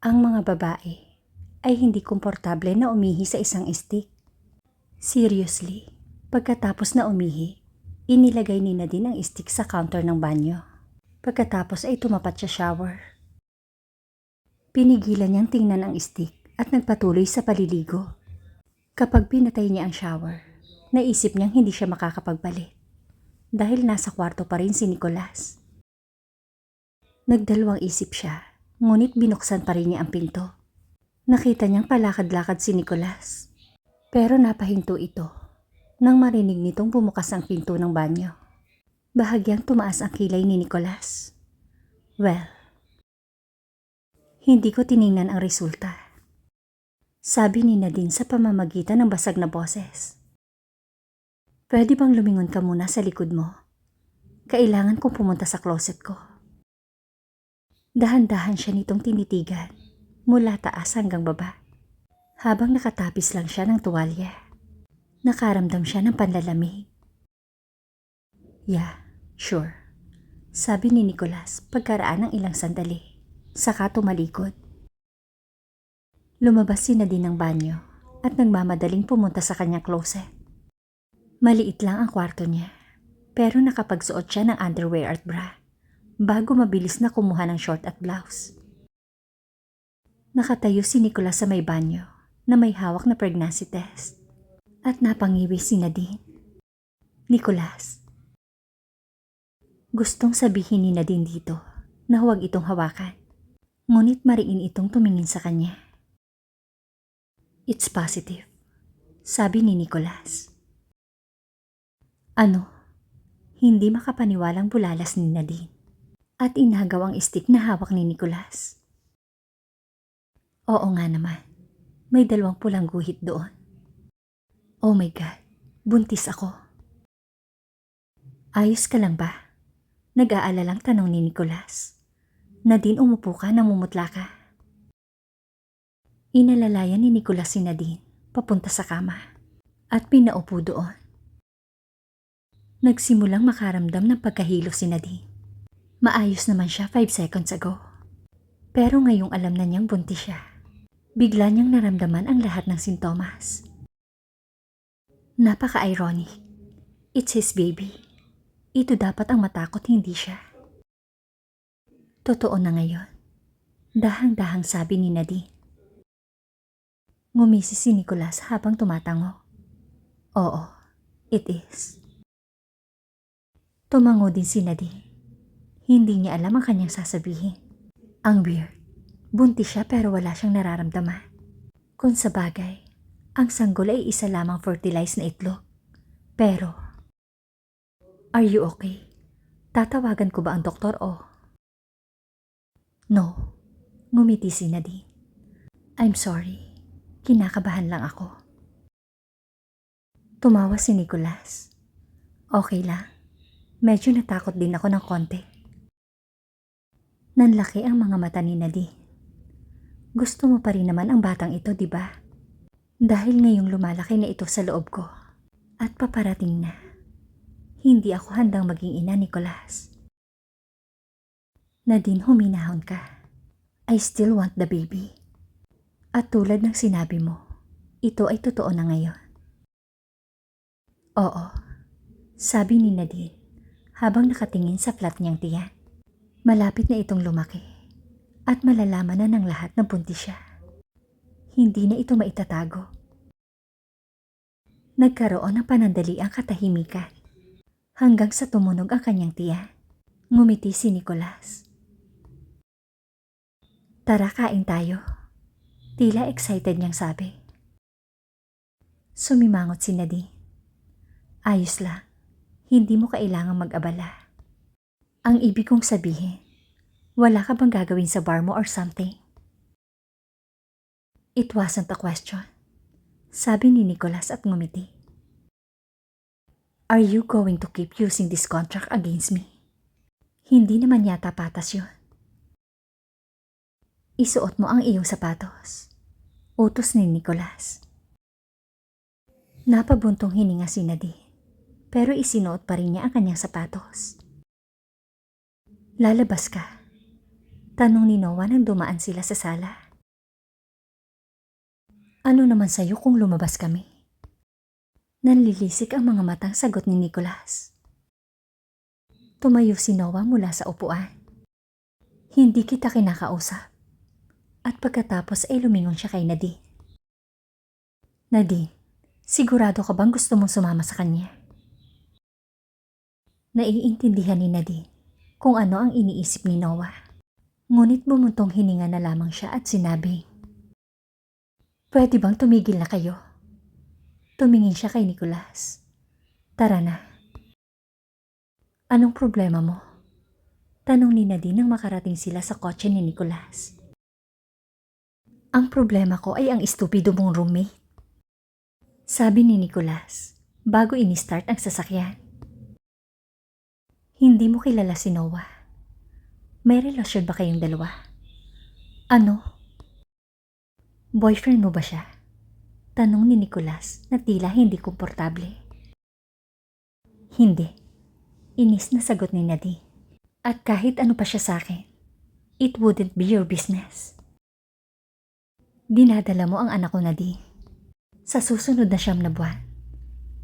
Ang mga babae ay hindi komportable na umihi sa isang stick. Seriously, pagkatapos na umihi, inilagay ni Nadine ang stick sa counter ng banyo. Pagkatapos ay tumapat siya shower. Pinigilan niyang tingnan ang stick at nagpatuloy sa paliligo. Kapag pinatay niya ang shower, naisip niyang hindi siya makakapagbalik dahil nasa kwarto pa rin si Nicolas. Nagdalawang isip siya, ngunit binuksan pa rin niya ang pinto. Nakita niyang palakad-lakad si Nicolas. Pero napahinto ito nang marinig nitong bumukas ang pinto ng banyo. Bahagyang tumaas ang kilay ni Nicolas. Well, hindi ko tiningnan ang resulta. Sabi ni Nadine sa pamamagitan ng basag na boses. Pwede bang lumingon ka muna sa likod mo? Kailangan kong pumunta sa closet ko. Dahan-dahan siya nitong tinitigan mula taas hanggang baba. Habang nakatapis lang siya ng tuwalya, nakaramdam siya ng panlalamig. Yeah, sure. Sabi ni Nicholas pagkaraan ng ilang sandali, saka tumalikod. Lumabas si Nadine ng banyo at nagmamadaling pumunta sa kanyang closet. Maliit lang ang kwarto niya, pero nakapagsuot siya ng underwear at bra bago mabilis na kumuha ng short at blouse. Nakatayo si Nicolas sa may banyo na may hawak na pregnancy test at napangiwi si Nadine. Nicolas, gustong sabihin ni Nadine dito na huwag itong hawakan, ngunit mariin itong tumingin sa kanya. It's positive, sabi ni Nicolas. Ano? Hindi makapaniwalang bulalas ni Nadine at inagaw ang stick na hawak ni Nicolas. Oo nga naman, may dalawang pulang guhit doon. Oh my God, buntis ako. Ayos ka lang ba? Nag-aalalang tanong ni Nicolas. Nadine umupo ka nang mumutla ka. Inalalayan ni Nicolas si Nadine papunta sa kama at pinaupo doon. Nagsimulang makaramdam ng pagkahilo si Nadine. Maayos naman siya 5 seconds ago. Pero ngayong alam na niyang buntis siya, bigla niyang naramdaman ang lahat ng sintomas. Napaka-ironic. It's his baby. Ito dapat ang matakot, hindi siya. Totoo na ngayon. Dahang-dahang sabi ni Nadine. Ngumisi si Nicholas habang tumatango. Oo, it is. Tumango din si Nadine. Hindi niya alam ang kanyang sasabihin. Ang weird. Buntis siya pero wala siyang nararamdaman. Kung sa bagay, ang sanggol ay isa lamang fertilized na itlog. Pero, are you okay? Tatawagan ko ba ang doktor o? No, ngumiti si Nadine. I'm sorry, kinakabahan lang ako. Tumawa si Nicholas. Okay lang. Medyo natakot din ako ng konti. Nanlaki ang mga mata ni Nadine. Gusto mo pa rin naman ang batang ito, di ba? Dahil ngayong lumalaki na ito sa loob ko at paparating na. Hindi ako handang maging ina, Nicholas. Nadine, huminahon ka. I still want the baby. At tulad ng sinabi mo, ito ay totoo na ngayon. Oo, sabi ni Nadine habang nakatingin sa flat niyang tiyan. Malapit na itong lumaki at malalaman na ng lahat na buntis siya. Hindi na ito maitatago. Nagkaroon ng panandali ang katahimikan hanggang sa tumunog ang kanyang tiyan. Ngumiti si Nicholas. Tara kain tayo. Tila excited niyang sabi. Sumimangot si Nadine. Ayos lang. Hindi mo kailangang mag-abala. Ang ibig kong sabihin, wala ka bang gagawin sa bar mo or something? It wasn't a question. Sabi ni Nicholas at ngumiti. Are you going to keep using this contract against me? Hindi naman yata patas yun. Isuot mo ang iyong sapatos. Utos ni Nicholas. Napabuntong hininga si Nadine, pero isinuot pa rin niya ang kanyang sapatos. Lalabas ka. Tanong ni Noah nang dumaan sila sa sala. Ano naman sa'yo kung lumabas kami? Nanlilisik ang mga matang sagot ni Nicholas. Tumayo si Noah mula sa upuan. Hindi kita kinakausap. At pagkatapos ay lumingon siya kay Nadine. Nadine, sigurado ka bang gusto mong sumama sa kanya? Naiintindihan ni Nadine kung ano ang iniisip ni Noah. Ngunit bumuntong hininga na lamang siya at sinabi, Pwede bang tumigil na kayo? Tumingin siya kay Nicholas. Tara na. Anong problema mo? Tanong ni Nadine nang makarating sila sa kotse ni Nicholas. Ang problema ko ay ang estupido mong roommate. Sabi ni Nicholas bago ini-start ang sasakyan. Hindi mo kilala si Noah. May relasyon ba kayong dalawa? Ano? Boyfriend mo ba siya? Tanong ni Nicholas na tila hindi komportable. Hindi. Inis na sagot ni Nadine. At kahit ano pa siya sa akin, it wouldn't be your business. Dinadala mo ang anak ko Nadine. Sa susunod na siyam na buwan,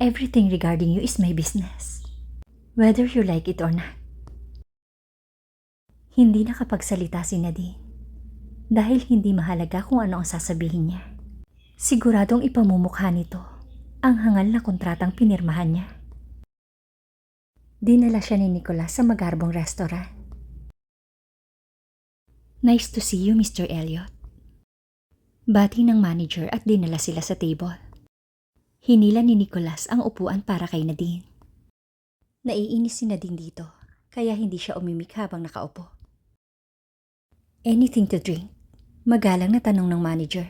everything regarding you is my business. Whether you like it or not. Hindi nakapagsalita si Nadine dahil hindi mahalaga kung ano ang sasabihin niya. Siguradong ipamumukha nito ang hangal na kontratang pinirmahan niya. Dinala siya ni Nicholas sa magarbong restaurant. Nice to see you, Mr. Elliot. Bati ng manager at dinala sila sa table. Hinila ni Nicholas ang upuan para kay Nadine. Naiinis si Nadine dito, kaya hindi siya umimik habang nakaupo. Anything to drink? Magalang na tanong ng manager.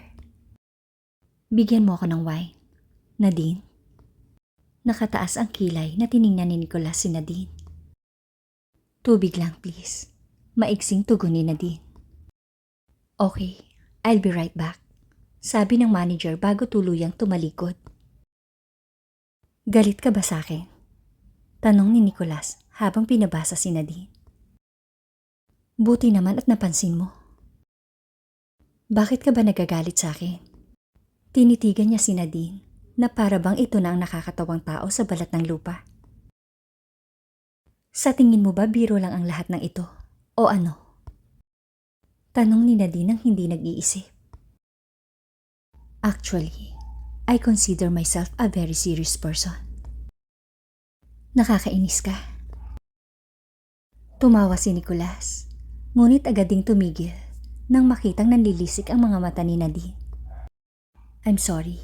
Bigyan mo ako ng wine. Nadine? Nakataas ang kilay na tiningnan ni Nicholas si Nadine. Tubig lang please. Maiksing tugon ni Nadine. Okay, I'll be right back. Sabi ng manager bago tuluyang tumalikod. Galit ka ba sa akin? Tanong ni Nicholas habang pinabasa si Nadine. Buti naman at napansin mo. Bakit ka ba nagagalit sa akin? Tinitigan niya si Nadine na para bang ito na ang nakakatawang tao sa balat ng lupa. Sa tingin mo ba biro lang ang lahat ng ito? O ano? Tanong ni Nadine ang hindi nag-iisip. Actually, I consider myself a very serious person. Nakakainis ka. Tumawa si Nicholas, ngunit agad ding tumigil nang makitang nanlilisik ang mga mata ni Nadine. I'm sorry.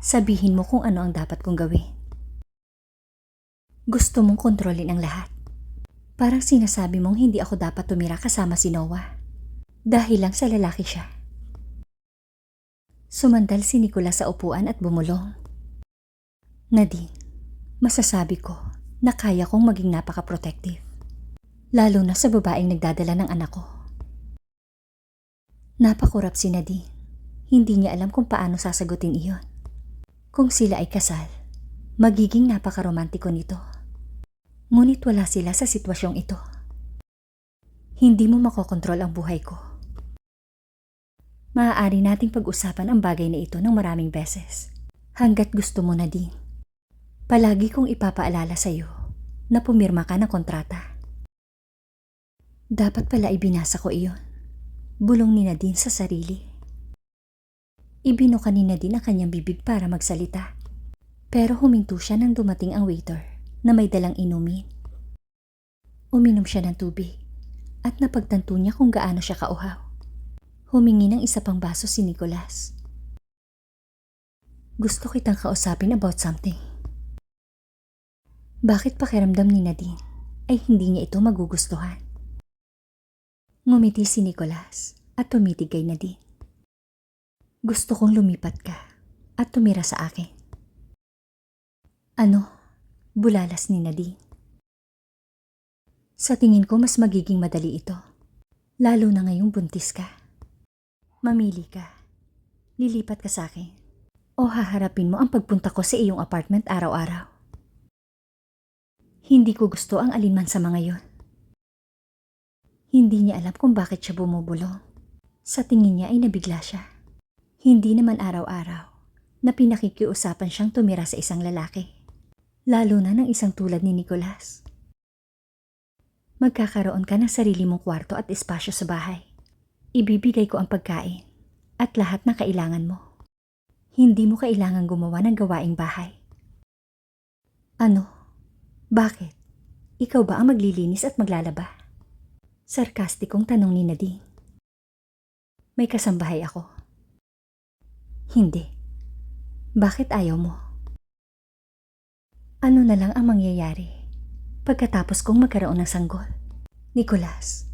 Sabihin mo kung ano ang dapat kong gawin. Gusto mong kontrolin ang lahat. Parang sinasabi mong hindi ako dapat tumira kasama si Noah. Dahil lang sa lalaki siya. Sumandal si Nicolas sa upuan at bumulong. Nadine, masasabi ko na kaya kong maging napaka-protective. Lalo na sa babaeng nagdadala ng anak ko. Napakurap si Nadine. Hindi niya alam kung paano sasagutin iyon. Kung sila ay kasal, magiging napakaromantiko nito. Ngunit wala sila sa sitwasyong ito. Hindi mo makokontrol ang buhay ko. Maaari nating pag-usapan ang bagay na ito ng maraming beses. Hanggat gusto mo na din. Palagi kong ipapaalala sa iyo na pumirma ka ng kontrata. Dapat pala ibinasa ko iyon. Bulong ni Nadine sa sarili. Ibinuka ni Nadine ang kanyang bibig para magsalita. Pero huminto siya nang dumating ang waiter na may dalang inumin. Uminom siya ng tubig at napagtanto niya kung gaano siya kauhaw. Humingi ng isa pang baso si Nicholas. Gusto kitang kausapin about something. Bakit pakiramdam ni Nadine ay hindi niya ito magugustuhan? Ngumiti si Nicholas at tumitig kay Nadine. Gusto kong lumipat ka at tumira sa akin. Ano? Bulalas ni Nadine. Sa tingin ko mas magiging madali ito. Lalo na ngayong buntis ka. Mamili ka. Lilipat ka sa akin. O haharapin mo ang pagpunta ko sa iyong apartment araw-araw. Hindi ko gusto ang alinman sa mga yon. Hindi niya alam kung bakit siya bumubulong. Sa tingin niya ay nabigla siya. Hindi naman araw-araw na pinakikiusapan siyang tumira sa isang lalaki. Lalo na ng isang tulad ni Nicolas. Magkakaroon ka ng sarili mong kwarto at espasyo sa bahay. Ibibigay ko ang pagkain at lahat na kailangan mo. Hindi mo kailangan gumawa ng gawaing bahay. Ano? Bakit? Ikaw ba ang maglilinis at maglalaba? Sarkastikong tanong ni Nadine. May kasambahay ako. Hindi. Bakit ayaw mo? Ano na lang ang mangyayari pagkatapos kong magkaroon ng sanggol? Nicholas,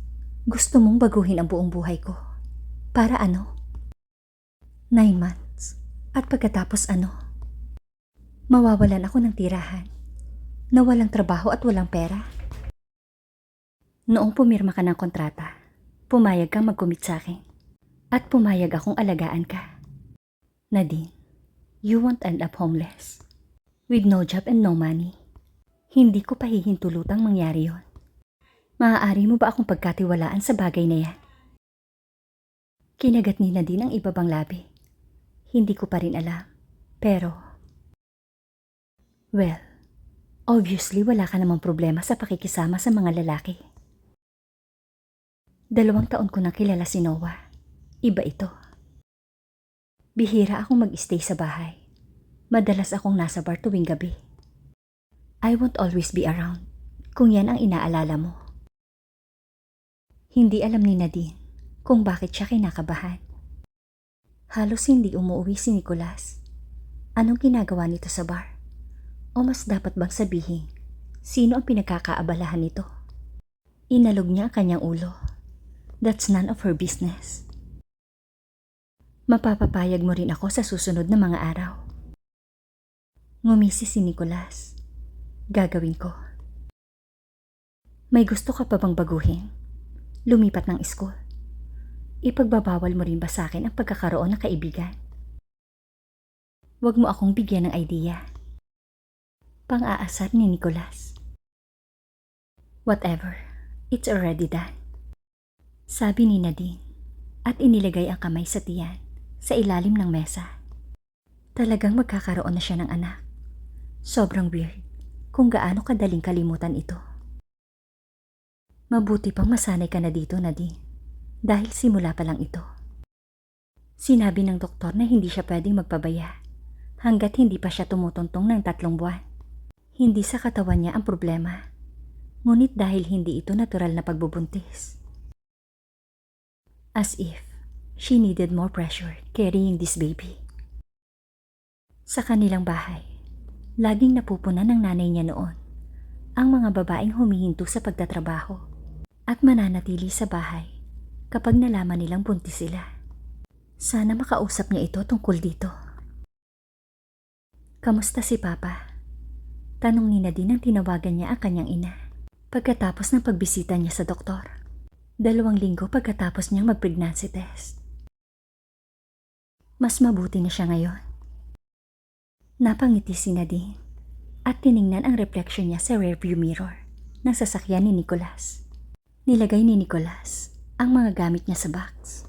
gusto mong baguhin ang buong buhay ko. Para ano? Nine months. At pagkatapos ano? Mawawalan ako ng tirahan. Na walang trabaho at walang pera. Noong pumirma ka ng kontrata, pumayag kang mag-commit sa akin. At pumayag akong alagaan ka. Nadine, you won't end up homeless. With no job and no money. Hindi ko pahihintulutang mangyari yon. Maaari mo ba akong pagkatiwalaan sa bagay na yan? Kinagat ni Nadine ang ibabang labi. Hindi ko pa rin alam. Pero, well, obviously wala ka namang problema sa pakikisama sa mga lalaki. Dalawang taon ko na kilala si Noah. Iba ito. Bihira akong mag-stay sa bahay. Madalas akong nasa bar tuwing gabi. I won't always be around kung yan ang inaalala mo. Hindi alam ni Nadine kung bakit siya kinakabahan. Halos hindi umuwi si Nicolas. Anong ginagawa nito sa bar? O mas dapat bang sabihin, sino ang pinagkakaabalahan nito? Inalog niya ang kanyang ulo. That's none of her business. Mapapapayag mo rin ako sa susunod na mga araw. Ngumisi si Nicolas. Gagawin ko. May gusto ka pa bang baguhin? Lumipat ng school? Ipagbabawal mo rin ba sa akin ang pagkakaroon ng kaibigan? Huwag mo akong bigyan ng idea. Pang-aasar ni Nicolas. Whatever, it's already done. Sabi ni Nadine at inilagay ang kamay sa tiyan sa ilalim ng mesa. Talagang magkakaroon na siya ng anak. Sobrang weird kung gaano kadaling kalimutan ito. Mabuti pang masanay ka na dito, Nadine, dahil simula pa lang ito. Sinabi ng doktor na hindi siya pwedeng magpabaya hanggat hindi pa siya tumutuntong ng tatlong buwan. Hindi sa katawan niya ang problema, ngunit dahil hindi ito natural na pagbubuntis. As if she needed more pressure carrying this baby. Sa kanilang bahay, laging napupunan ng nanay niya noon ang mga babaeng humihinto sa pagtatrabaho at mananatili sa bahay kapag nalaman nilang buntis sila. Sana makausap niya ito tungkol dito. Kamusta si Papa? Tanong ni Nadine ang tinawagan niya ang kanyang ina pagkatapos ng pagbisita niya sa doktor. Dalawang linggo pagkatapos niyang mag-pregnancy test. Mas mabuti na siya ngayon. Napangiti si Nadine at tiningnan ang reflection niya sa rearview mirror ng sasakyan ni Nicholas. Nilagay ni Nicholas ang mga gamit niya sa box.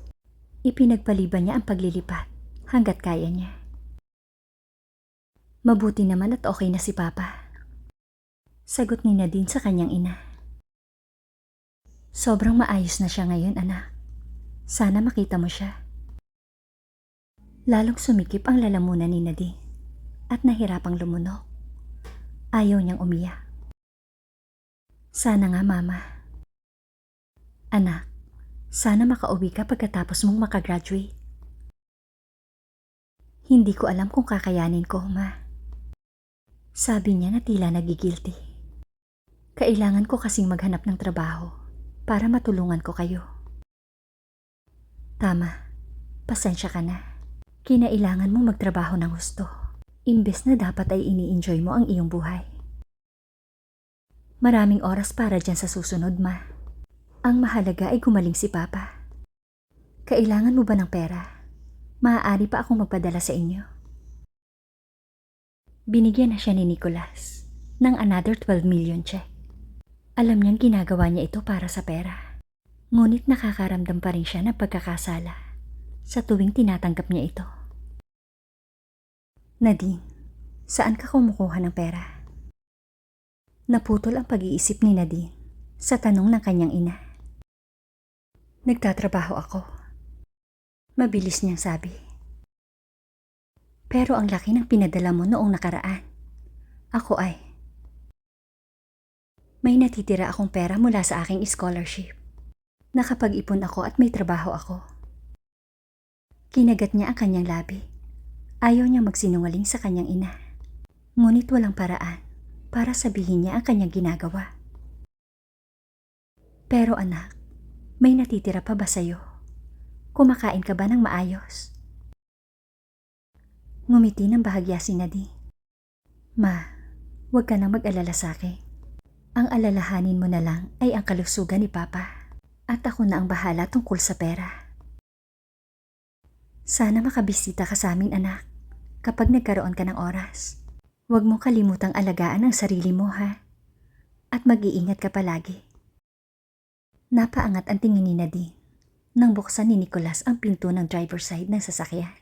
Ipinagpaliban niya ang paglilipat hanggat kaya niya. Mabuti naman at okay na si Papa. Sagot ni Nadine sa kanyang ina. Sobrang maayos na siya ngayon, anak. Sana makita mo siya. Lalong sumikip ang lalamunan ni Nadine at nahirapang lumunok. Ayaw niyang umiyak. Sana nga, Mama. Anak, sana makauwi ka pagkatapos mong makagraduate. Hindi ko alam kung kakayanin ko, Ma. Sabi niya na tila nagigilty. Kailangan ko kasing maghanap ng trabaho para matulungan ko kayo. Tama, pasensya ka na. Kinailangan mong magtrabaho ng gusto. Imbes na dapat ay ini-enjoy mo ang iyong buhay. Maraming oras para dyan sa susunod, ma. Ang mahalaga ay gumaling si Papa. Kailangan mo ba ng pera? Maaari pa akong magpadala sa inyo. Binigyan na siya ni Nicholas ng another 12 million check. Alam niyang ginagawa niya ito para sa pera. Ngunit nakakaramdam pa rin siya ng pagkakasala sa tuwing tinatanggap niya ito. Nadine, saan ka kumukuha ng pera? Naputol ang pag-iisip ni Nadine sa tanong ng kanyang ina. Nagtatrabaho ako. Mabilis niyang sabi. Pero ang laki ng pinadala mo noong nakaraan. Ako ay. May natitira akong pera mula sa aking scholarship. Nakapag-ipon ako at may trabaho ako. Kinagat niya ang kanyang labi. Ayaw niya magsinungaling sa kanyang ina. Ngunit walang paraan para sabihin niya ang kanyang ginagawa. Pero anak, may natitira pa ba sa'yo? Kumakain ka ba ng maayos? Ngumiti ng bahagya si Nadine. Ma, huwag ka nang mag-alala sa akin. Ang alalahanin mo na lang ay ang kalusugan ni Papa. At ako na ang bahala tungkol sa pera. Sana makabisita ka sa amin anak kapag nagkaroon ka ng oras. Huwag mong kalimutang alagaan ang sarili mo ha. At mag-iingat ka palagi. Napaangat ang tingin ni Nadine nang buksan ni Nicholas ang pinto ng driver side ng sasakyan.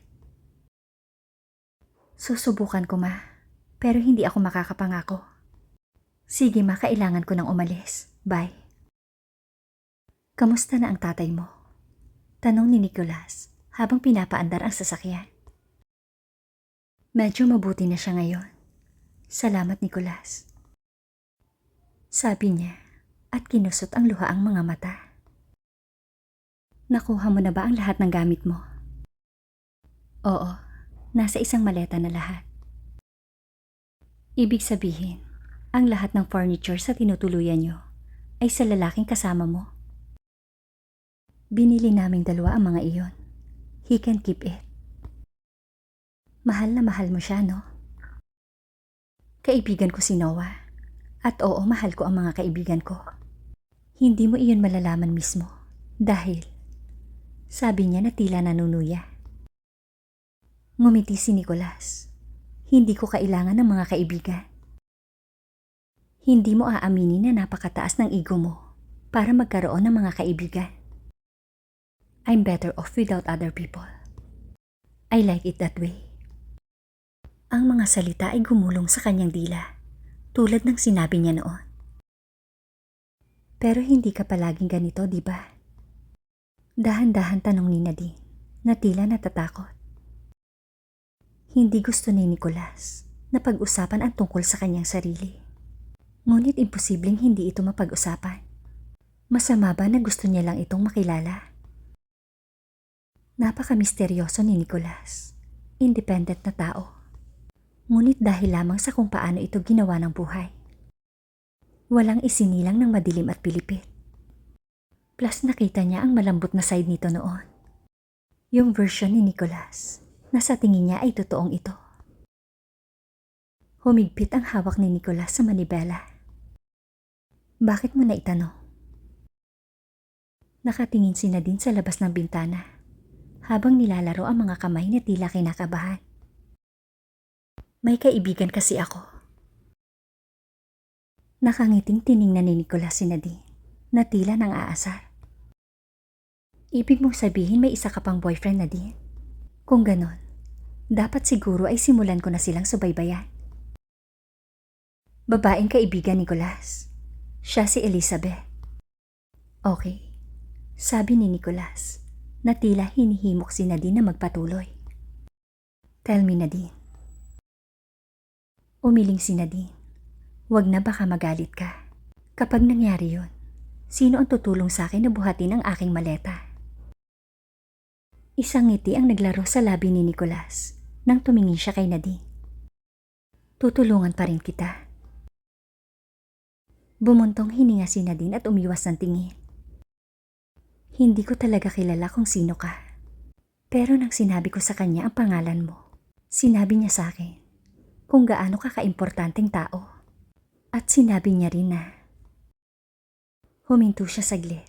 Susubukan ko ma, pero hindi ako makakapangako. Sige ma, kailangan ko nang umalis. Bye. Kamusta na ang tatay mo? Tanong ni Nicholas habang pinapaandar ang sasakyan. Medyo mabuti na siya ngayon. Salamat Nicholas. Sabi niya at kinusot ang luha ang mga mata. Nakuha mo na ba ang lahat ng gamit mo? Oo, nasa isang maleta na lahat. Ibig sabihin, ang lahat ng furniture sa tinutuluyan niyo ay sa lalaking kasama mo. Binili naming dalawa ang mga iyon. He can keep it. Mahal na mahal mo siya, no? Kaibigan ko si Noah. At oo, mahal ko ang mga kaibigan ko. Hindi mo iyon malalaman mismo. Dahil, sabi niya na tila nanunuya. Ngumiti si Nicholas. Hindi ko kailangan ng mga kaibigan. Hindi mo aaminin na napakataas ng ego mo para magkaroon ng mga kaibigan. I'm better off without other people. I like it that way. Ang mga salita ay gumulong sa kanyang dila, tulad ng sinabi niya noon. Pero hindi ka palaging ganito, di ba? Dahan-dahan tanong ni Nadine, na tila natatakot. Hindi gusto ni Nicholas na pag-usapan ang tungkol sa kanyang sarili. Ngunit imposibleng hindi ito mapag-usapan. Masama ba na gusto niya lang itong makilala? Napaka-misteryoso ni Nicholas. Independent na tao. Ngunit dahil lamang sa kung paano ito ginawa ng buhay. Walang isinilang ng madilim at pilipit. Plus nakita niya ang malambot na side nito noon. Yung version ni Nicholas na sa tingin niya ay totoong ito. Humigpit ang hawak ni Nicholas sa manibela. Bakit mo na? Nakatingin si Nadine sa labas ng bintana habang nilalaro ang mga kamay na tila kinakabahan. May kaibigan kasi ako. Nakangiting tiningnan ni Nicolas si Nadine na tila nang aasar. Ibig mong sabihin may isa ka pang boyfriend Nadine? Kung ganon, dapat siguro ay simulan ko na silang subaybayan. Babaeng kaibigan Nicolas. Siya si Elizabeth. Okay, sabi ni Nicolas na tila hinihimok si Nadine na magpatuloy. Tell me Nadine. Umiling si Nadine. Huwag na baka magalit ka. Kapag nangyari yon, sino ang tutulong sa akin na buhatin ang aking maleta? Isang ngiti ang naglaro sa labi ni Nicolas nang tumingin siya kay Nadine. Tutulungan pa rin kita. Bumuntong hininga si Nadine at umiwas ng tingin. Hindi ko talaga kilala kung sino ka. Pero nang sinabi ko sa kanya ang pangalan mo, sinabi niya sa akin kung gaano ka kaimportanteng tao. At sinabi niya rin na huminto siya saglit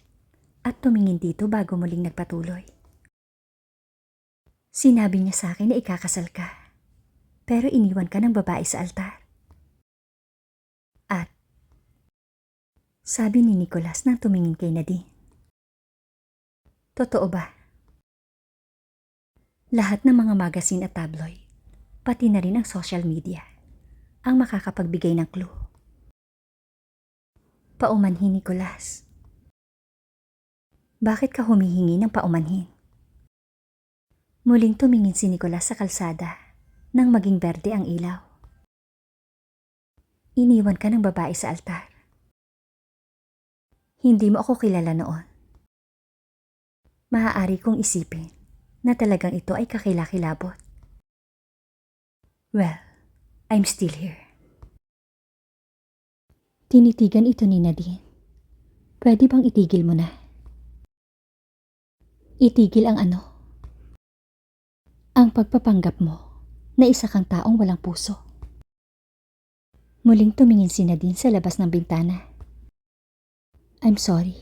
at tumingin dito bago muling nagpatuloy. Sinabi niya sa akin na ikakasal ka, pero iniwan ka ng babae sa altar. At sabi ni Nicholas na tumingin kay Nadine. Totoo ba? Lahat ng mga magazine at tabloid, pati na rin ang social media, ang makakapagbigay ng clue. Paumanhin, Nicolas. Bakit ka humihingi ng paumanhin? Muling tumingin si Nicolas sa kalsada nang maging berde ang ilaw. Iniwan ka ng babae sa altar. Hindi mo ako kilala noon. Maaari kong isipin na talagang ito ay kakilakilabot. Well, I'm still here. Tinitigan ito ni Nadine. Pwede bang itigil mo na? Itigil ang ano? Ang pagpapanggap mo na isa kang taong walang puso. Muling tumingin si Nadine sa labas ng bintana. I'm sorry,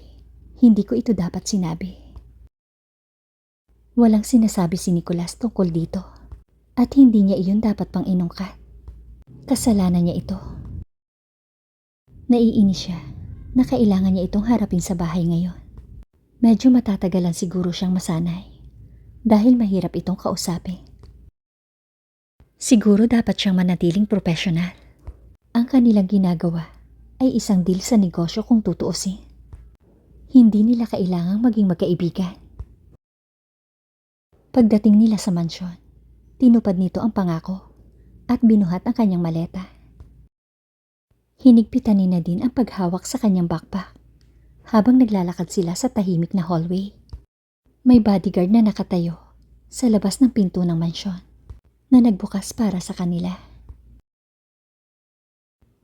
hindi ko ito dapat sinabi. Walang sinasabi si Nicolas tungkol dito at hindi niya iyon dapat pang inungkat. Kasalanan niya ito. Naiinis siya na kailangan niya itong harapin sa bahay ngayon. Medyo matatagalan siguro siyang masanay dahil mahirap itong kausapin. Siguro dapat siyang manatiling profesional. Ang kanilang ginagawa ay isang deal sa negosyo kung tutuusin. Hindi nila kailangang maging magkaibigan. Pagdating nila sa mansyon, tinupad nito ang pangako at binuhat ang kanyang maleta. Hinigpitan ni Nadine ang paghawak sa kanyang backpack habang naglalakad sila sa tahimik na hallway. May bodyguard na nakatayo sa labas ng pinto ng mansyon na nagbukas para sa kanila.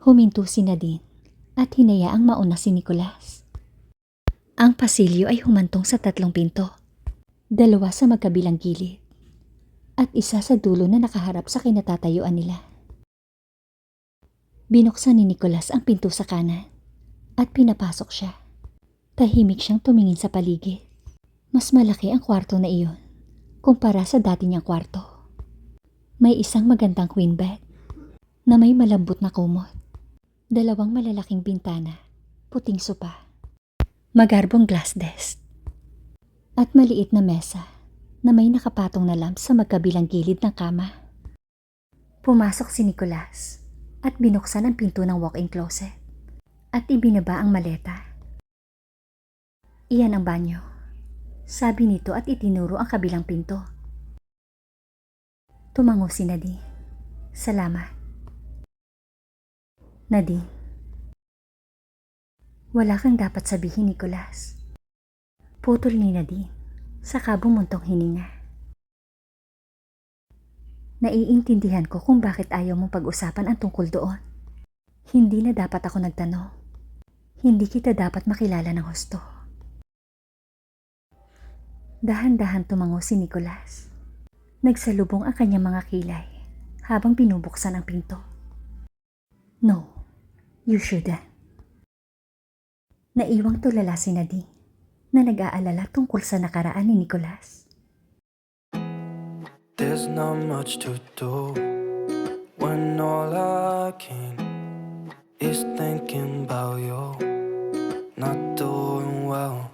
Huminto si Nadine at hinayaang mauna si Nicolas. Ang pasilyo ay humantong sa tatlong pinto, dalawa sa magkabilang gilid, at isa sa dulo na nakaharap sa kinatatayuan nila. Binuksan ni Nicolas ang pinto sa kanan at pinapasok siya. Tahimik siyang tumingin sa paligid. Mas malaki ang kwarto na iyon kumpara sa dati niyang kwarto. May isang magandang queen bed na may malambot na kumot. Dalawang malalaking bintana, puting sopa, magarbong glass desk, at maliit na mesa na may nakapatong na lamp sa magkabilang gilid ng kama. Pumasok si Nicolas at binuksan ang pinto ng walk-in closet at ibinaba ang maleta. Iyan ang banyo. Sabi nito at itinuro ang kabilang pinto. Tumango si Nadine. Salamat. Nadine. Wala kang dapat sabihin, Nicolas. Putol ni Nadine. Saka bumuntong hininga. Naiintindihan ko kung bakit ayaw mong pag-usapan ang tungkol doon. Hindi na dapat ako nagtanong. Hindi kita dapat makilala ng husto. Dahan-dahan tumango si Nicolas. Nagsalubong ang kanyang mga kilay habang binubuksan ang pinto. No, you shouldn't. Naiwang tulala si Nadine na nag-aalala tungkol sa nakaraan ni Nicolas. There's not much to do when all I can is thinking about you. Not doing well,